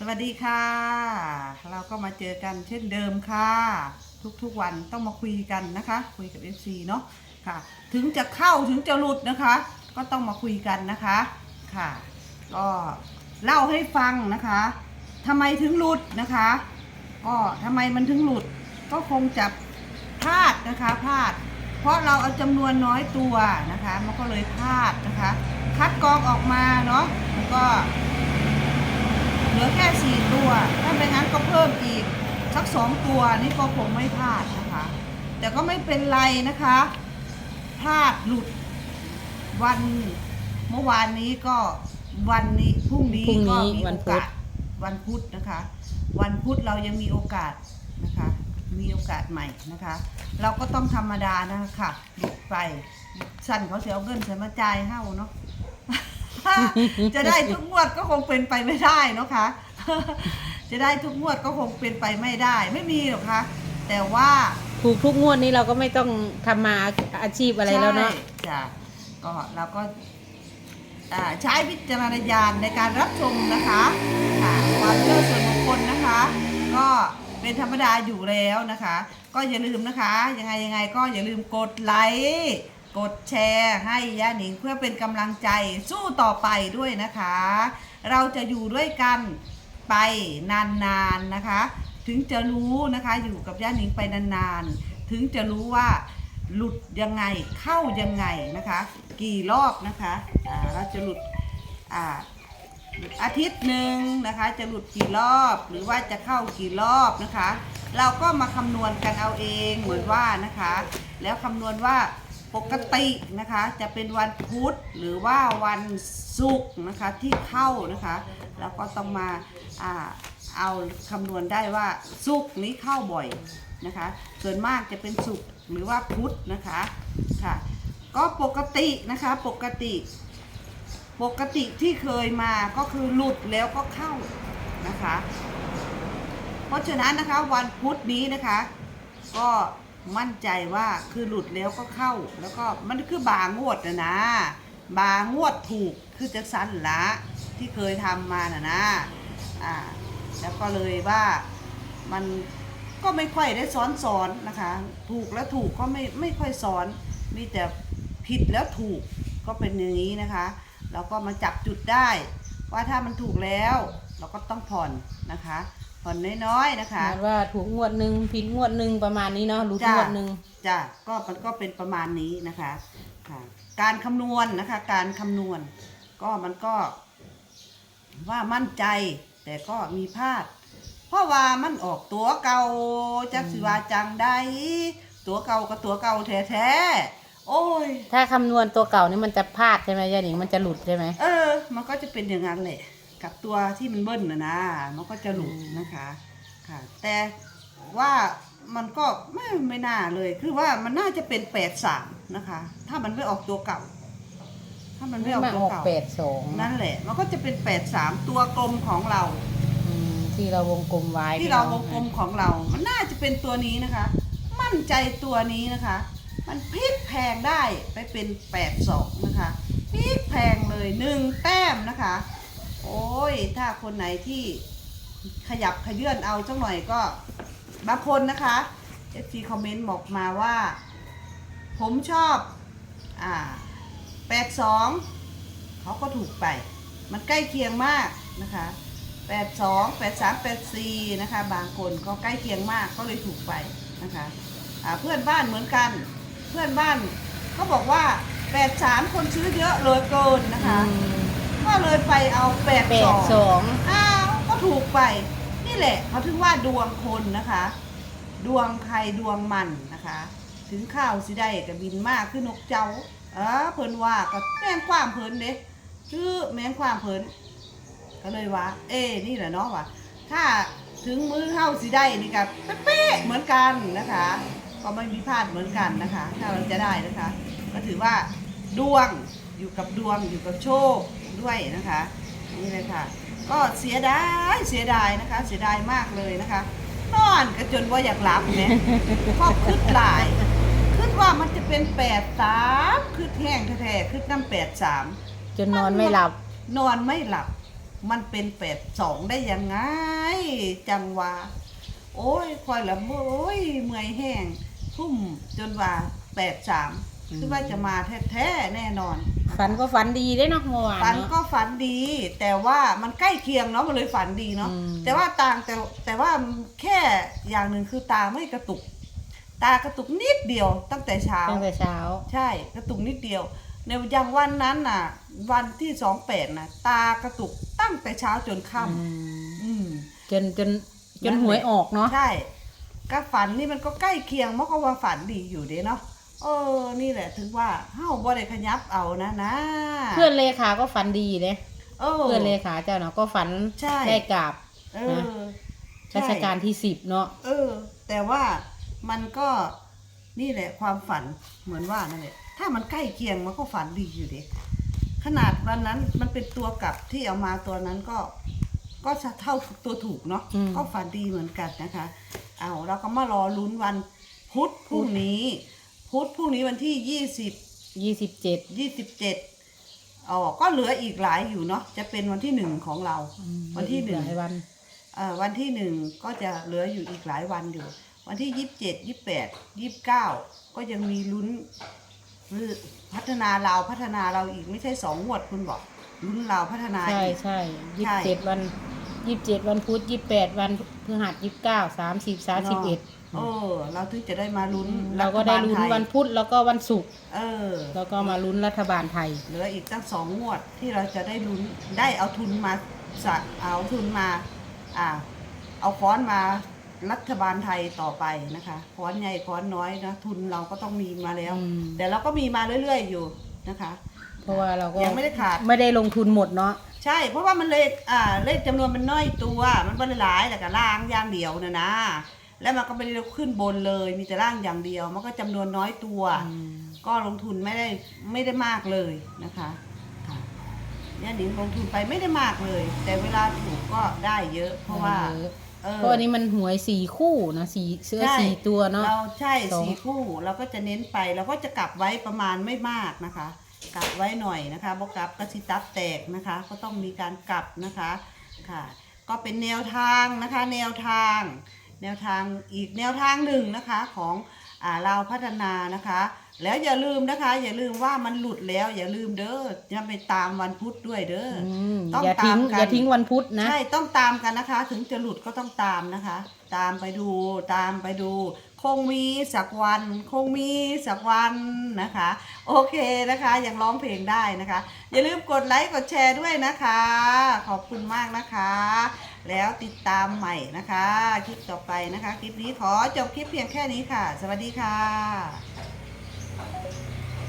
สวัสดีค่ะ เราก็มาเจอกันเช่นเดิมค่ะ ทุกๆวันต้องมาคุยกันนะคะ คุยกับ FC เนาะค่ะ ถึงจะเข้าถึงจะหลุดนะคะ ก็ต้องมาคุยกันนะคะค่ะ ก็เล่าให้ฟังนะคะทำไมถึงหลุดนะคะ ก็ทำไมมันถึงหลุด ก็คงจะพลาดนะคะพลาด เพราะเราเอาจำนวนน้อยตัวนะคะ มันก็เลยพลาดนะคะ คัดกรองออกมาเนาะมันก็ ลือแค่สี่ตัว ถ้าไม่งั้นก็เพิ่มอีกสักสองตัวนี่ก็คงไม่พลาดนะคะ แต่ก็ไม่เป็นไรนะคะ พลาดหลุดวันเมื่อวานนี้ก็วันนี้พรุ่งนี้พรุ่งนี้ก็มีวัโอนพุธ กาสวันพุธนะคะ วันพุธเรายังมีโอกาสนะคะ มีโอกาสใหม่นะคะ เราก็ต้องธรรมดานะคะหลุดไปสั่นเขาเสียเอาเงินใส่มาจ่ายเฮ้าเนาะ จะได้ทุกงวดก็คงเป็นไปไม่ได้เนาะคะ จะได้ทุกงวดก็คงเป็นไปไม่ได้ ไม่มีหรอกคะแต่ว่าถูกทุกงวดนี้เราก็ไม่ต้องทำมาอาชีพอะไรแล้วเนาะ ใช่จ้ะก็เราก็อ่าใช้วิจารณญาณในการรับชมนะคะค่ะความเชื่อส่วนบุคคลนะคะ ก็เป็นธรรมดาอยู่แล้วนะคะ ก็อย่าลืมนะคะ ยังไงยังไงก็อย่าลืมกดไลค์ กดแชร์ให้ย่าหนิงเพื่อเป็นกำลังใจสู้ต่อไปด้วยนะคะ เราจะอยู่ด้วยกันไปนานๆนะคะ ถึงจะรู้นะคะอยู่กับย่าหนิงไปนานๆ ถึงจะรู้ว่าหลุดยังไงเข้ายังไงนะคะ กี่รอบนะคะเราจะหลุดอ่าอาทิตย์หนึ่งนะคะ จะหลุดกี่รอบหรือว่าจะเข้ากี่รอบนะคะ เราก็มาคำนวณกันเอาเองเหมือนว่านะคะ แล้วคำนวณว่า ปกตินะคะจะเป็นวันพุธหรือว่าวันศุกร์นะคะที่เข้านะคะแล้วก็ต้องมาอ่าเอาคำนวณได้ว่าศุกร์นี้เข้าบ่อยนะคะส่วนมากจะเป็นศุกร์หรือว่าพุธนะคะค่ะก็ปกตินะคะปกติ ปกติที่เคยมาก็คือหลุดแล้วก็เข้านะคะ เพราะฉะนั้นนะคะวันพุธนี้นะคะก็ มั่นใจว่าคือหลุดแล้วก็เข้า แล้วก็มันคือบางวดนะนะบางวดถูกคือจะสั้นละที่เคยทำมานะนะอ่าแล้วก็เลยว่ามันก็ไม่ค่อยได้ซ้อนสอนนะคะ ถูกแล้วถูกก็ไม่ไม่ค่อยสอน มีแต่ผิดแล้วถูกก็เป็นอย่างนี้นะคะเราก็มาจับจุดได้ ว่าถ้ามันถูกแล้ว เราก็ต้องผ่อนนะคะ ผ่อนน้อยๆนะคะหมายว่าถูกงวดหนึ่งผิดงวดหนึ่งประมาณนี้เนาะรู้จ้ะงวดหนึ่งจ้ะก็มันก็เป็นประมาณนี้นะคะค่ะการคำนวณนะคะ การคำนวณ ก็มันก็ ว่ามั่นใจ แต่ก็มีพลาด เพราะว่ามันออกตัวเก่าจักสิว่าจังได้ตัวเก่าก็ตัวเก่าแท้ๆโอ้ย ถ้าคำนวณตัวเก่านี่มันจะพลาดใช่ไหมยายหนิงมันจะหลุดใช่ไหมเออ มันก็จะเป็นอย่างนั้นแหละ กับตัวที่มันเบิ้ลนะนะมันก็จะหลุดนะคะค่ะ แต่ว่ามันก็ไม่ไม่น่าเลยคือว่ามันน่าจะเป็นแปดสามนะคะ ถ้ามันไม่ออกตัวเก่า ถ้ามันไม่ออกมาตัอวอกเก่าแปดสองนั่นแหละ มันก็จะเป็นแปดสามตัวกลมของเราอืมที่เราวงกลมไว้ที่เราวงกลมของเรา มันน่าจะเป็นตัวนี้นะคะ มั่นใจตัวนี้นะคะ มันพลิกแพงได้ไปเป็นแปดสองนะคะพลิกแพงเลยหนึ่งแต้มนะคะ โอ้ย ถ้าคนไหนที่ขยับขยื่นเอาจังหน่อยก็บางคนนะคะ FC คอมเมนต์บอกมาว่า ผมชอบ อ่าแปดสองเขาก็ถูกไป มันใกล้เคียงมากนะคะแปดสองแปดสามแปดสี่นะคะ บางคนก็ใกล้เคียงมากก็เลยถูกไปนะคะเพื่อนบ้านเหมือนกัน เพื่อนบ้านเขาบอกว่าแปดสามคนซื้อเยอะเลยเกินนะคะ ก็เลยไปเอาแปดแปสดองสองอ้าวก็ถูกไป นี่แหละเขาถึงว่าดวงคนนะคะ ดวงใครดวงมันนะคะ ถึงข้าวสิได้กับบินมากขึ้นนกเจ้า เออเพิ่นว่าก็แม่งความเพิ่นเด้ชื่อแม่งความเพิ่นก็เลยว่า เอ้นี่แหละเนาะว่าถ้าถึงมือเข้าสิได้นี่กับเป๊ะๆเหมือนกันนะคะ ก็ไม่มีพลาดเหมือนกันนะคะ ถ้าเราจะได้นะคะ ก็ถือว่าดวงอยู่กับดวงอยู่กับโชค ด้วยนะคะนี่เลยค่ะ ก็เสียดายเสียดายนะคะ เสียดายมากเลยนะคะนอนก็จนว่าอยากหลับเนี่ยพอคืดหลายคืดว่ามันจะเป็นแปดสามคืดแห้งแท้ๆคืดน้ำแปดสามจนนอนไม่หลับ นอนไม่หลับ มันเป็นแปดสองได้ยังไง จังหวะโอ้ยคอยละโอ้ยเมื่อยแห้งทุ่มจนว่าแปดสาม คือว่าจะมาแท้ๆแน่นอน ฝันก็ฝันดีได้เนาะเมื่อวานฝันเนาะ ก็ฝันดี แต่ว่ามันใกล้เคียงเนาะมันเลยฝันดีเนาะอืม แต่ว่าต่างแต่แต่ว่าแค่อย่างหนึ่งคือตาไม่กระตุก ตากระตุกนิดเดียวตั้งแต่เช้า ตั้งแต่เช้า ใช่กระตุกนิดเดียว ในอย่างวันนั้นน่ะ วันที่สองแปดน่ะ ตากระตุกตั้งแต่เช้าจนค่อืมำอืม จนจนจนหวยออกเนาะ ใช่ก็ฝันนี่มันก็ใกล้เคียงเพราะเขาว่าฝันดีอยู่เด้เนาะ เออ นี่แหละถึงว่าเฮ้าบ่ได้ขยับเอานะนะเพื่อนเลขาก็ฝันดีเลยเออ เพื่อนเลขาเจ้าเนาะก็ฝันใช่ ได้กราบ เอนะอรัชกาลที่สิบเนาะเออ แต่ว่ามันก็นี่แหละความฝันเหมือนว่านั่นแหละถ้ามันใกล้เคียงมันก็ฝันดีอยู่เด็ขนาดวันนั้นมันเป็นตัวกลับที่เอามาตัวนั้นก็ ก็จะเท่าตัวถูกเนาะก็ฝันดีเหมือนกันนะคะ เอาเราก็มารอลุ้นวันพุธพรุ่งนี้ พุธพรุ่งนี้วันที่ยี่สิบยี่สิบเจ็ดยี่สิบเจ็ดอ๋อก็เหลืออีกหลายอยู่เนาะจะเป็นวันที่หนึ่งของเรา วันที่หนึ่งลายวันเอ่อวันที่หนึ่งก็จะเหลืออยู่อีกหลายวันอยู่ วันที่ยี่สิบเจ็ดยี่สิบแปดยี่สิบเก้าก็ยังมีลุ้นพัฒนาเราพัฒนาเราอีกไม่ใช่สองงวดคุณบอกลุ้นเราพัฒนาใช่อีกใช่ยี่ใช่สิบเจ็ดวันยี่สิบเจ็ดวันพุธยี่สิบแปดวันพฤหัสยี่สิบเก้าสามสิบสามสิบเอ็ด เออเราถึงจะได้มาลุ้นเราก็ได้ลุ้นรัฐบาลไทยวันพุธแล้วก็วันศุกร์เออ แล้วก็มาลุ้นรัฐบาลไทย เหลืออีกตั้งสองงวดที่เราจะได้ลุ้นได้เอาทุนมาสะเอาทุนมาอ่าเอาค้อนมารัฐบาลไทยต่อไปนะคะค้อนใหญ่ค้อนน้อยนะทุนเราก็ต้องมีมาแล้ว อืม แต่เราก็มีมาเรื่อยๆอยู่นะคะ เพราะว่าเราก็ยังไม่ได้ขาด ไม่ได้ลงทุนหมดเนาะ ใช่ เพราะว่ามันเลขอ่าเลขจำนวนมันน้อยตัว มันไม่ได้หลายแต่ก็ล่างอย่างเดียวนะนะ แล้วมันก็ไม่ได้ขึ้นบนเลย มีแต่ล่างอย่างเดียว มันก็จำนวนน้อยตัว ก็ลงทุนไม่ได้ไม่ได้มากเลยนะคะค่ะย่าหนิงลงทุนไปไม่ได้มากเลย แต่เวลาถูกก็ได้เยอะ เพราะว่าเยอะเออ เพราะอันนี้มันหวยสี่คู่นะสี่เสื้อใช่ สี่ตัวเนาะ เราใช่สอง สี่คู่เราก็จะเน้นไปเราก็จะกลับไว้ประมาณไม่มากนะคะ กลับไว้หน่อยนะคะบกลับก็สิตับแตกนะคะ ก็ต้องมีการกลับนะคะค่ะ ก็เป็นแนวทางนะคะ แนวทาง แนวทางอีกแนวทางหนึ่งนะคะของอ่าเราพัฒนานะคะ แล้วอย่าลืมนะคะ อย่าลืมว่ามันหลุดแล้ว อย่าลืมเด้อจะไปตามวันพุธด้วยเด้ออมต้องอย่าทิ้งตามกันอย่าทิ้งวันพุธนะ ใช่ต้องตามกันนะคะ ถึงจะหลุดก็ต้องตามนะคะ ตามไปดูตามไปดู คงมีสักวัน คงมีสักวันนะคะ โอเคนะคะยังร้องเพลงได้นะคะ อย่าลืมกดไลค์กดแชร์ด้วยนะคะ ขอบคุณมากนะคะ แล้วติดตามใหม่นะคะ คลิปต่อไปนะคะ คลิปนี้ขอจบคลิปเพียงแค่นี้ค่ะ สวัสดีค่ะ